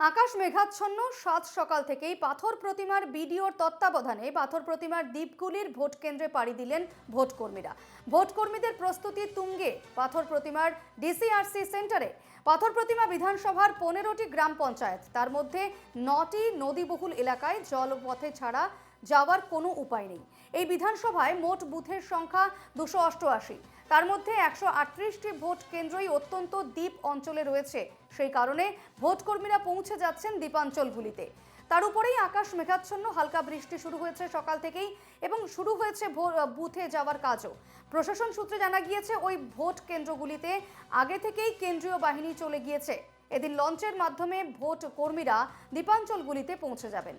আকাশ মেঘাচ্ছন্ন, সাত সকাল থেকেই পাথর প্রতিমার বিডিওর তত্ত্বাবধানে পাথর প্রতিমার দ্বীপগুলির ভোট কেন্দ্রে পাড়ি দিলেন ভোটকর্মীরা। ভোটকর্মীদের ভোট কর্মীদের প্রস্তুতি তুঙ্গে, পাথর প্রতিমার ডিসিআরসি সেন্টারে। পাথর প্রতিমা বিধানসভার পনেরোটি গ্রাম পঞ্চায়েত, তার মধ্যে নটি নদীবহুল এলাকায় জলপথে ছাড়া যাওয়ার কোনো উপায় নেই। এই বিধানসভায় মোট বুথের সংখ্যা দুশো অষ্টআশি। তার মধ্যে একশো আটত্রিশটি ভোট কেন্দ্রই অত্যন্ত দ্বীপ অঞ্চলে রয়েছে। সেই কারণে ভোট কর্মীরা পৌঁছে যাচ্ছেন দ্বীপাঞ্চলগুলিতে। তার উপরেই আকাশ মেঘাচ্ছন্ন, হালকা বৃষ্টি শুরু হয়েছে সকাল থেকেই এবং শুরু হয়েছে বুথে যাওয়ার কাজও। প্রশাসন সূত্রে জানা গিয়েছে, ওই ভোট কেন্দ্রগুলিতে আগে থেকেই কেন্দ্রীয় বাহিনী চলে গিয়েছে। এদিন লঞ্চের মাধ্যমে ভোট কর্মীরা দ্বীপাঞ্চলগুলিতে পৌঁছে যাবেন।